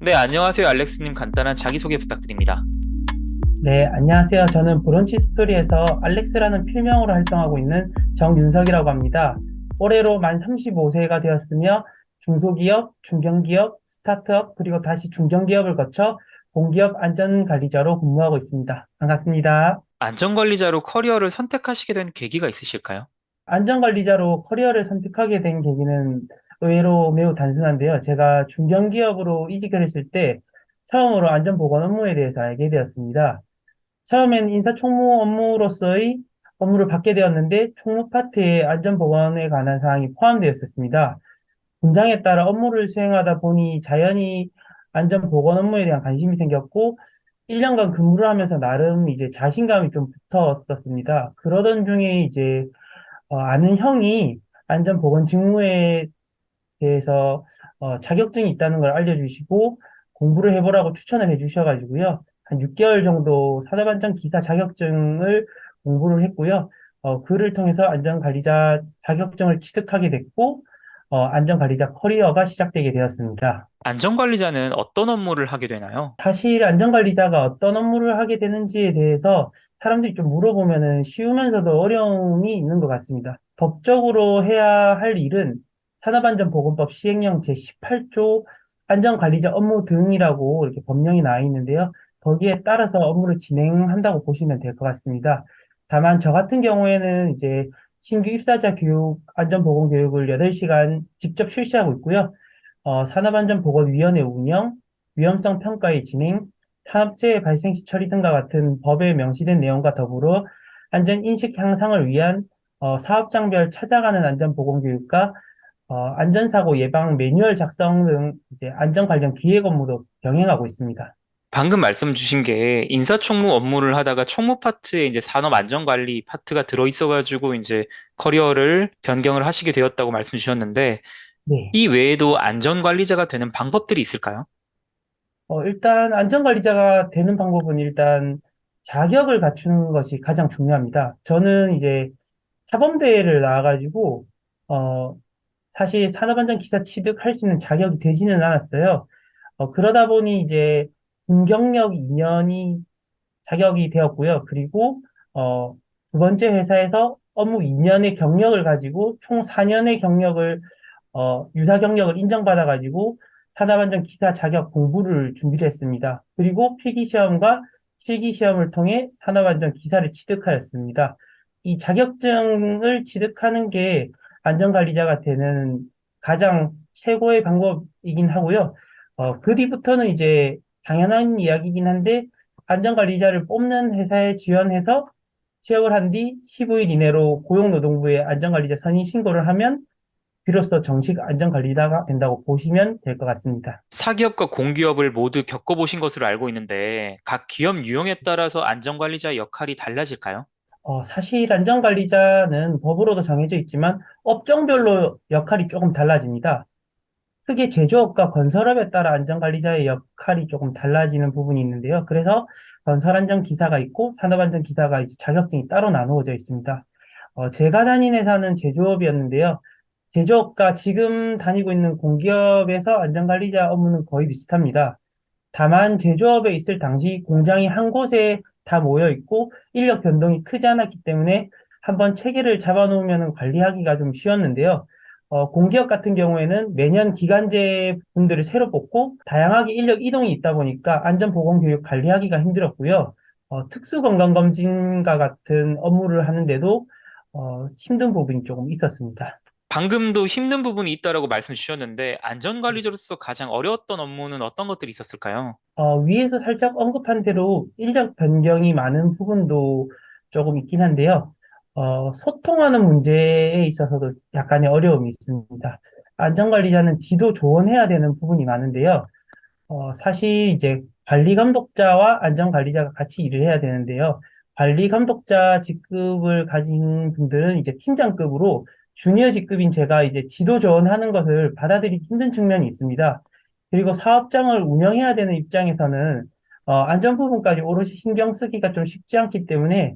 네, 안녕하세요, 알렉스님. 간단한 자기소개 부탁드립니다. 네, 안녕하세요. 저는 브런치 스토리에서 알렉스라는 필명으로 활동하고 있는 정윤석이라고 합니다. 올해로 만 35세가 되었으며 중소기업, 중견기업, 스타트업, 그리고 다시 중견기업을 거쳐 공기업 안전관리자로 근무하고 있습니다. 반갑습니다. 안전관리자로 커리어를 선택하시게 된 계기가 있으실까요? 안전관리자로 커리어를 선택하게 된 계기는 의외로 매우 단순한데요. 제가 중견기업으로 이직을 했을 때 처음으로 안전보건 업무에 대해서 알게 되었습니다. 처음엔 인사총무 업무로서의 업무를 받게 되었는데 총무 파트에 안전보건에 관한 사항이 포함되었었습니다. 분장에 따라 업무를 수행하다 보니 자연히 안전보건 업무에 대한 관심이 생겼고 1년간 근무를 하면서 나름 이제 자신감이 좀 붙었었습니다. 그러던 중에 이제 어, 아는 형이 안전보건 직무에 대해서 어, 자격증이 있다는 걸 알려주시고 공부를 해보라고 추천을 해주셔가지고요. 한 6개월 정도 사다반장 기사 자격증을 공부를 했고요. 어, 그를 통해서 안전관리자 자격증을 취득하게 됐고, 어, 안전관리자 커리어가 시작되게 되었습니다. 안전관리자는 어떤 업무를 하게 되나요? 사실 안전관리자가 어떤 업무를 하게 되는지에 대해서 사람들이 좀 물어보면은 쉬우면서도 어려움이 있는 것 같습니다. 법적으로 해야 할 일은 산업안전보건법 시행령 제18조 안전관리자 업무 등이라고 이렇게 법령이 나와 있는데요. 거기에 따라서 업무를 진행한다고 보시면 될 것 같습니다. 다만 저 같은 경우에는 이제 신규 입사자 교육, 안전보건 교육을 8시간 직접 실시하고 있고요. 어, 산업안전보건위원회 운영, 위험성 평가의 진행, 산업재해 발생 시 처리 등과 같은 법에 명시된 내용과 더불어 안전 인식 향상을 위한 어, 사업장별 찾아가는 안전보건 교육과 어, 안전사고 예방 매뉴얼 작성 등 이제 안전 관련 기획 업무도 병행하고 있습니다. 방금 말씀 주신 게 인사총무 업무를 하다가 총무 파트에 이제 산업 안전관리 파트가 들어있어가지고 이제 커리어를 변경을 하시게 되었다고 말씀 주셨는데 네. 이 외에도 안전관리자가 되는 방법들이 있을까요? 어, 일단 안전관리자가 되는 방법은 일단 자격을 갖추는 것이 가장 중요합니다. 저는 이제 사범대회를 나와가지고 어, 사실 산업안전 기사 취득할 수 있는 자격이 되지는 않았어요. 어, 그러다 보니 이제 군경력 2년이 자격이 되었고요. 그리고 어, 두 번째 회사에서 업무 2년의 경력을 가지고 총 4년의 경력을 어, 유사 경력을 인정받아 가지고 산업안전 기사 자격 공부를 준비를 했습니다. 그리고 필기 시험과 실기시험을 통해 산업안전 기사를 취득하였습니다. 이 자격증을 취득하는 게 안전관리자가 되는 가장 최고의 방법이긴 하고요. 어, 그 뒤부터는 이제 당연한 이야기이긴 한데 안전관리자를 뽑는 회사에 지원해서 취업을 한 뒤 15일 이내로 고용노동부에 안전관리자 선임 신고를 하면 비로소 정식 안전관리자가 된다고 보시면 될 것 같습니다. 사기업과 공기업을 모두 겪어보신 것으로 알고 있는데 각 기업 유형에 따라서 안전관리자 역할이 달라질까요? 어, 사실 안전관리자는 법으로도 정해져 있지만 업종별로 역할이 조금 달라집니다. 크게 제조업과 건설업에 따라 안전관리자의 역할이 조금 달라지는 부분이 있는데요. 그래서 건설안전기사가 있고 산업안전기사가 이제 자격증이 따로 나누어져 있습니다. 어, 제가 다닌 회사는 제조업이었는데요. 제조업과 지금 다니고 있는 공기업에서 안전관리자 업무는 거의 비슷합니다. 다만 제조업에 있을 당시 공장이 한 곳에 다 모여 있고 인력 변동이 크지 않았기 때문에 한번 체계를 잡아놓으면 관리하기가 좀 쉬웠는데요. 어, 공기업 같은 경우에는 매년 기간제 분들을 새로 뽑고 다양하게 인력 이동이 있다 보니까 안전보건교육 관리하기가 힘들었고요. 어, 특수건강검진과 같은 업무를 하는데도 어, 힘든 부분이 조금 있었습니다. 방금도 힘든 부분이 있다라고 말씀 주셨는데 안전관리자로서 가장 어려웠던 업무는 어떤 것들이 있었을까요? 어, 위에서 살짝 언급한 대로 인력 변경이 많은 부분도 조금 있긴 한데요. 어, 소통하는 문제에 있어서도 약간의 어려움이 있습니다. 안전관리자는 지도 조언해야 되는 부분이 많은데요. 어, 사실 이제 관리 감독자와 안전 관리자가 같이 일을 해야 되는데요. 관리 감독자 직급을 가진 분들은 이제 팀장급으로 주니어 직급인 제가 이제 지도 조언하는 것을 받아들이기 힘든 측면이 있습니다. 그리고 사업장을 운영해야 되는 입장에서는 어, 안전 부분까지 오롯이 신경 쓰기가 좀 쉽지 않기 때문에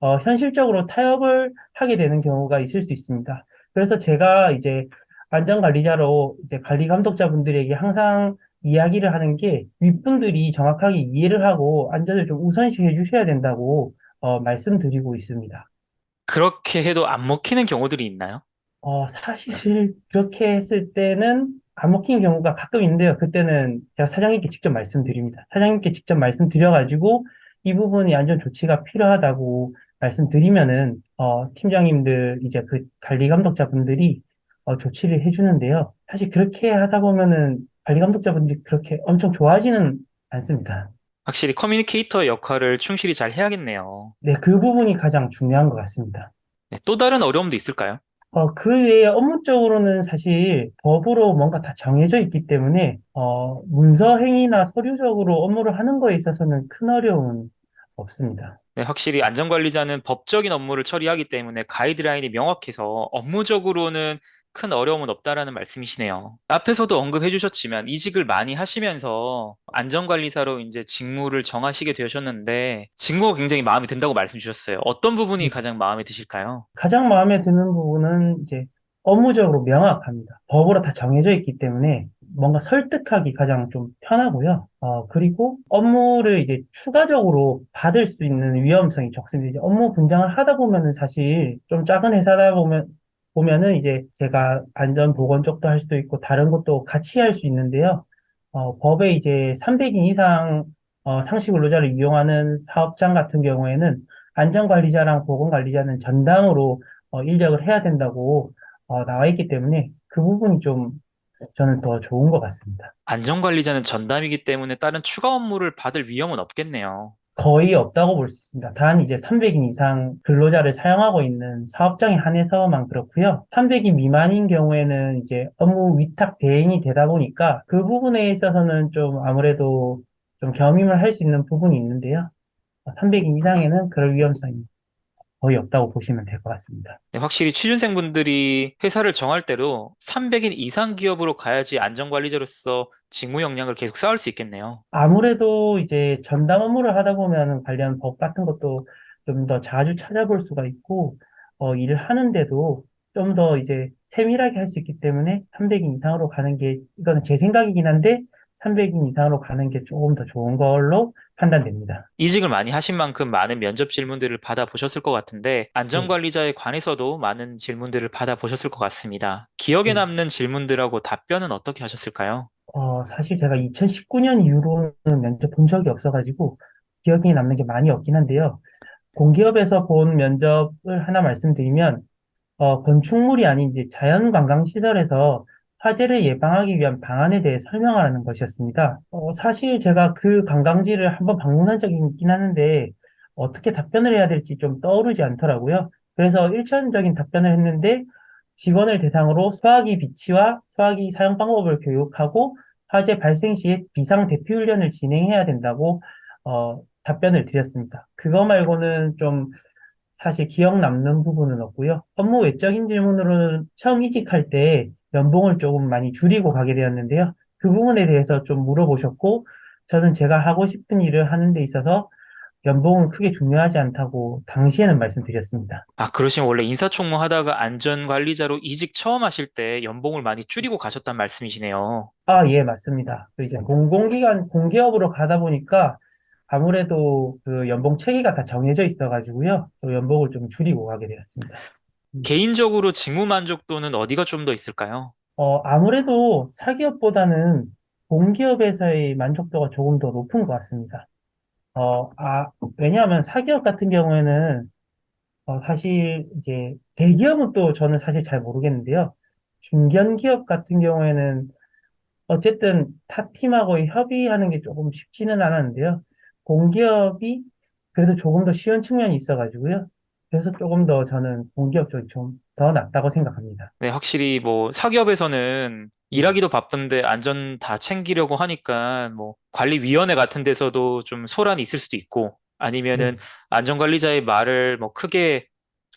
어, 현실적으로 타협을 하게 되는 경우가 있을 수 있습니다. 그래서 제가 이제 안전관리자로 이제 관리 감독자분들에게 항상 이야기를 하는 게 윗분들이 정확하게 이해를 하고 안전을 좀 우선시 해 주셔야 된다고 어, 말씀드리고 있습니다. 그렇게 해도 안 먹히는 경우들이 있나요? 어, 사실 그렇게 했을 때는 안 먹히는 경우가 가끔 있는데요. 그때는 제가 사장님께 직접 말씀드립니다. 사장님께 직접 말씀드려가지고 이 부분이 안전 조치가 필요하다고 말씀드리면은 어, 팀장님들 이제 그 관리 감독자분들이 어, 조치를 해주는데요. 사실 그렇게 하다 보면은 관리 감독자분들이 그렇게 엄청 좋아하지는 않습니다. 확실히 커뮤니케이터 역할을 충실히 잘 해야겠네요. 네, 그 부분이 가장 중요한 것 같습니다. 네, 또 다른 어려움도 있을까요? 어, 그 외에 업무적으로는 사실 법으로 뭔가 다 정해져 있기 때문에, 어, 문서 행위나 서류적으로 업무를 하는 거에 있어서는 큰 어려움은 없습니다. 네, 확실히 안전관리자는 법적인 업무를 처리하기 때문에 가이드라인이 명확해서 업무적으로는 큰 어려움은 없다라는 말씀이시네요. 앞에서도 언급해 주셨지만 이직을 많이 하시면서 안전관리사로 이제 직무를 정하시게 되셨는데 직무가 굉장히 마음에 든다고 말씀 주셨어요. 어떤 부분이 가장 마음에 드실까요? 가장 마음에 드는 부분은 이제 업무적으로 명확합니다. 법으로 다 정해져 있기 때문에 뭔가 설득하기 가장 좀 편하고요. 어, 그리고 업무를 이제 추가적으로 받을 수 있는 위험성이 적습니다. 이제 업무 분장을 하다 보면은 사실 좀 작은 회사다 보면, 보면은 이제 제가 안전 보건 쪽도 할 수도 있고 다른 것도 같이 할 수 있는데요. 어, 법에 이제 300인 이상 어, 상시 근로자를 이용하는 사업장 같은 경우에는 안전관리자랑 보건관리자는 전담으로 어, 인력을 해야 된다고 어, 나와 있기 때문에 그 부분이 좀 저는 더 좋은 것 같습니다. 안전관리자는 전담이기 때문에 다른 추가 업무를 받을 위험은 없겠네요. 거의 없다고 볼 수 있습니다. 단 이제 300인 이상 근로자를 사용하고 있는 사업장에 한해서만 그렇고요. 300인 미만인 경우에는 이제 업무 위탁 대행이 되다 보니까 그 부분에 있어서는 좀 아무래도 좀 겸임을 할 수 있는 부분이 있는데요. 300인 이상에는 그럴 위험성이 거의 없다고 보시면 될 것 같습니다. 네, 확실히 취준생분들이 회사를 정할 때도 300인 이상 기업으로 가야지 안전관리자로서 직무 역량을 계속 쌓을 수 있겠네요. 아무래도 이제 전담 업무를 하다 보면 관련 법 같은 것도 좀 더 자주 찾아볼 수가 있고, 어, 일을 하는데도 좀 더 이제 세밀하게 할 수 있기 때문에 300인 이상으로 가는 게, 이거는 제 생각이긴 한데, 300인 이상으로 가는 게 조금 더 좋은 걸로 판단됩니다. 이직을 많이 하신 만큼 많은 면접 질문들을 받아보셨을 것 같은데, 네. 안전관리자에 관해서도 많은 질문들을 받아보셨을 것 같습니다. 기억에 네. 남는 질문들하고 답변은 어떻게 하셨을까요? 어, 사실 제가 2019년 이후로는 면접 본 적이 없어가지고 기억이 남는 게 많이 없긴 한데요. 공기업에서 본 면접을 하나 말씀드리면, 어, 건축물이 아닌 이제 자연관광시설에서 화재를 예방하기 위한 방안에 대해 설명하라는 것이었습니다. 어, 사실 제가 그 관광지를 한번 방문한 적이 있긴 하는데, 어떻게 답변을 해야 될지 좀 떠오르지 않더라고요. 그래서 일차원적인 답변을 했는데, 직원을 대상으로 소화기 비치와 소화기 사용 방법을 교육하고, 화재 발생 시에 비상 대피 훈련을 진행해야 된다고, 어, 답변을 드렸습니다. 그거 말고는 좀 사실 기억 남는 부분은 없고요. 업무 외적인 질문으로는 처음 이직할 때 연봉을 조금 많이 줄이고 가게 되었는데요. 그 부분에 대해서 좀 물어보셨고, 저는 제가 하고 싶은 일을 하는 데 있어서 연봉은 크게 중요하지 않다고 당시에는 말씀드렸습니다. 아, 그러시면 원래 인사총무 하다가 안전관리자로 이직 처음 하실 때 연봉을 많이 줄이고 가셨단 말씀이시네요. 아, 예, 맞습니다. 그 이제 공공기관, 공기업으로 가다 보니까 아무래도 그 연봉 체계가 다 정해져 있어가지고요. 또 연봉을 좀 줄이고 가게 되었습니다. 음. 개인적으로 직무 만족도는 어디가 좀 더 있을까요? 어, 아무래도 사기업보다는 공기업에서의 만족도가 조금 더 높은 것 같습니다. 어, 아, 왜냐하면 사기업 같은 경우에는 어, 사실 이제 대기업은 또 저는 사실 잘 모르겠는데요. 중견 기업 같은 경우에는 어쨌든 타 팀하고 협의하는 게 조금 쉽지는 않았는데요. 공기업이 그래도 조금 더 쉬운 측면이 있어가지고요. 그래서 조금 더 저는 공기업 쪽이 좀 더 낫다고 생각합니다. 네, 확실히 뭐 사기업에서는 네. 일하기도 바쁜데 안전 다 챙기려고 하니까 뭐 관리위원회 같은 데서도 좀 소란이 있을 수도 있고 네. 아니면은 안전관리자의 말을 뭐 크게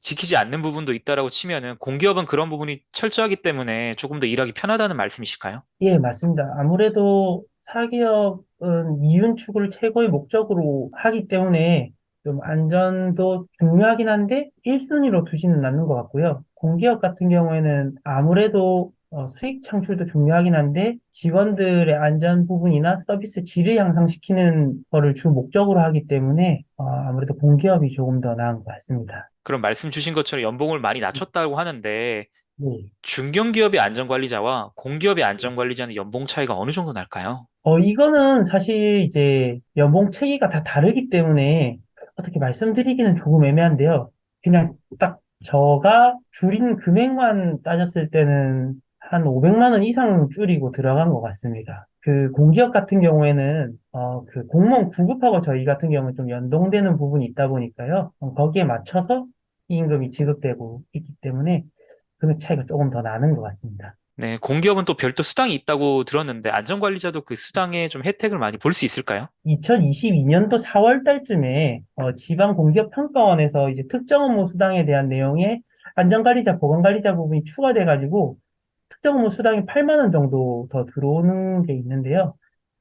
지키지 않는 부분도 있다라고 치면은 공기업은 그런 부분이 철저하기 때문에 조금 더 일하기 편하다는 말씀이실까요? 예, 맞습니다. 아무래도 사기업은 이윤 추구를 최고의 목적으로 하기 때문에 좀 안전도 중요하긴 한데 1순위로 두지는 않는 것 같고요. 공기업 같은 경우에는 아무래도 어, 수익 창출도 중요하긴 한데 직원들의 안전 부분이나 서비스 질을 향상시키는 거를 주 목적으로 하기 때문에 어, 아무래도 공기업이 조금 더 나은 것 같습니다. 그럼 말씀 주신 것처럼 연봉을 많이 낮췄다고 하는데 네. 중견기업의 안전관리자와 공기업의 안전관리자는 연봉 차이가 어느 정도 날까요? 어, 이거는 사실 이제 연봉 체계가 다 다르기 때문에 어떻게 말씀드리기는 조금 애매한데요. 그냥 딱 저가 줄인 금액만 따졌을 때는 한 500만 원 이상 줄이고 들어간 것 같습니다. 그 공기업 같은 경우에는 어, 그 공무원 구급하고 저희 같은 경우는 좀 연동되는 부분이 있다 보니까요. 어, 거기에 맞춰서 이 임금이 지급되고 있기 때문에 금액 차이가 조금 더 나는 것 같습니다. 네, 공기업은 또 별도 수당이 있다고 들었는데 안전관리자도 그 수당에 좀 혜택을 많이 볼 수 있을까요? 2022년도 4월 달쯤에 어, 지방 공기업 평가원에서 이제 특정 업무 수당에 대한 내용에 안전관리자, 보건관리자 부분이 추가돼 가지고 특정 업무 수당이 8만 원 정도 더 들어오는 게 있는데요.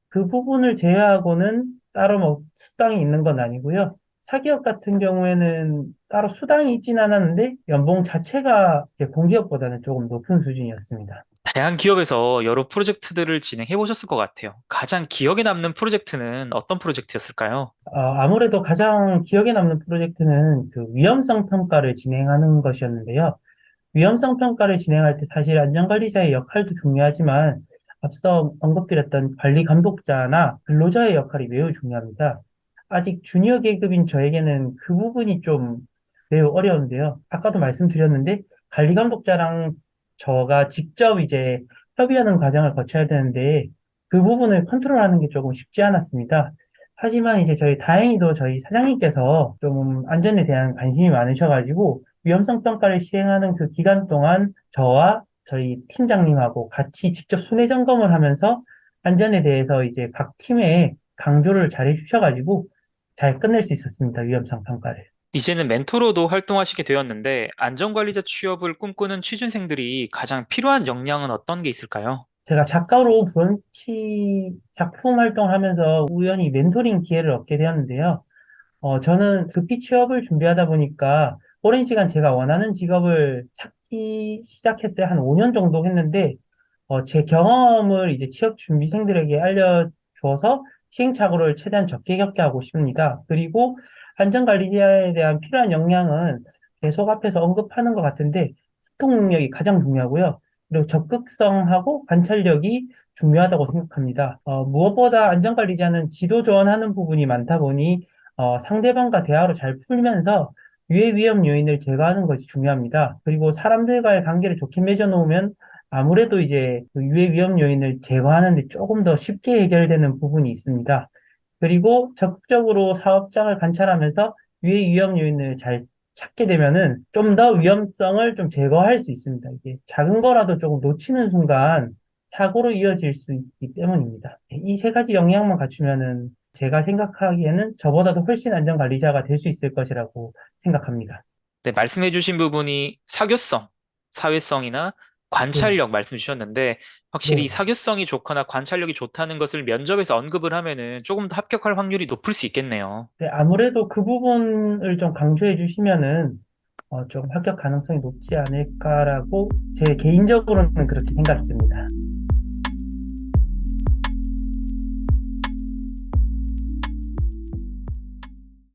그 부분을 제외하고는 따로 뭐 수당이 있는 건 아니고요. 사기업 같은 경우에는 따로 수당이 있진 않았는데 연봉 자체가 이제 공기업보다는 조금 높은 수준이었습니다. 다양한 기업에서 여러 프로젝트들을 진행해 보셨을 것 같아요. 가장 기억에 남는 프로젝트는 어떤 프로젝트였을까요? 어, 아무래도 가장 기억에 남는 프로젝트는 그 위험성 평가를 진행하는 것이었는데요. 위험성 평가를 진행할 때 사실 안전관리자의 역할도 중요하지만 앞서 언급드렸던 관리 감독자나 근로자의 역할이 매우 중요합니다. 아직 주니어 계급인 저에게는 그 부분이 좀 매우 어려운데요. 아까도 말씀드렸는데 관리 감독자랑 저가 직접 이제 협의하는 과정을 거쳐야 되는데 그 부분을 컨트롤하는 게 조금 쉽지 않았습니다. 하지만 이제 저희 다행히도 저희 사장님께서 좀 안전에 대한 관심이 많으셔가지고 위험성 평가를 시행하는 그 기간 동안 저와 저희 팀장님하고 같이 직접 순회 점검을 하면서 안전에 대해서 이제 각 팀에 강조를 잘 해주셔가지고 잘 끝낼 수 있었습니다. 위험성 평가를. 이제는 멘토로도 활동하시게 되었는데 안전관리자 취업을 꿈꾸는 취준생들이 가장 필요한 역량은 어떤 게 있을까요? 제가 작가로 브런치 작품 활동을 하면서 우연히 멘토링 기회를 얻게 되었는데요. 어, 저는 급히 취업을 준비하다 보니까 오랜 시간 제가 원하는 직업을 찾기 시작했어요. 한 5년 정도 했는데, 어, 제 경험을 이제 취업 준비생들에게 알려줘서 시행착오를 최대한 적게 겪게 하고 싶습니다. 그리고 안전관리자에 대한 필요한 역량은 계속 앞에서 언급하는 것 같은데, 소통 능력이 가장 중요하고요. 그리고 적극성하고 관찰력이 중요하다고 생각합니다. 어, 무엇보다 안전관리자는 지도 조언하는 부분이 많다 보니 어, 상대방과 대화로 잘 풀면서 유해 위험 요인을 제거하는 것이 중요합니다. 그리고 사람들과의 관계를 좋게 맺어놓으면 아무래도 이제 그 유해 위험 요인을 제거하는 데 조금 더 쉽게 해결되는 부분이 있습니다. 그리고 적극적으로 사업장을 관찰하면서 유해 위험 요인을 잘 찾게 되면은 좀 더 위험성을 좀 제거할 수 있습니다. 이게 작은 거라도 조금 놓치는 순간 사고로 이어질 수 있기 때문입니다. 이 세 가지 영향만 갖추면은 제가 생각하기에는 저보다도 훨씬 안전 관리자가 될 수 있을 것이라고 생각합니다. 네, 말씀해 주신 부분이 사교성, 사회성이나 네, 관찰력 말씀 주셨는데 확실히 네. 사교성이 좋거나 관찰력이 좋다는 것을 면접에서 언급을 하면은 조금 더 합격할 확률이 높을 수 있겠네요. 네, 아무래도 그 부분을 좀 강조해 주시면은 어, 좀 합격 가능성이 높지 않을까라고 제 개인적으로는 그렇게 생각이 듭니다.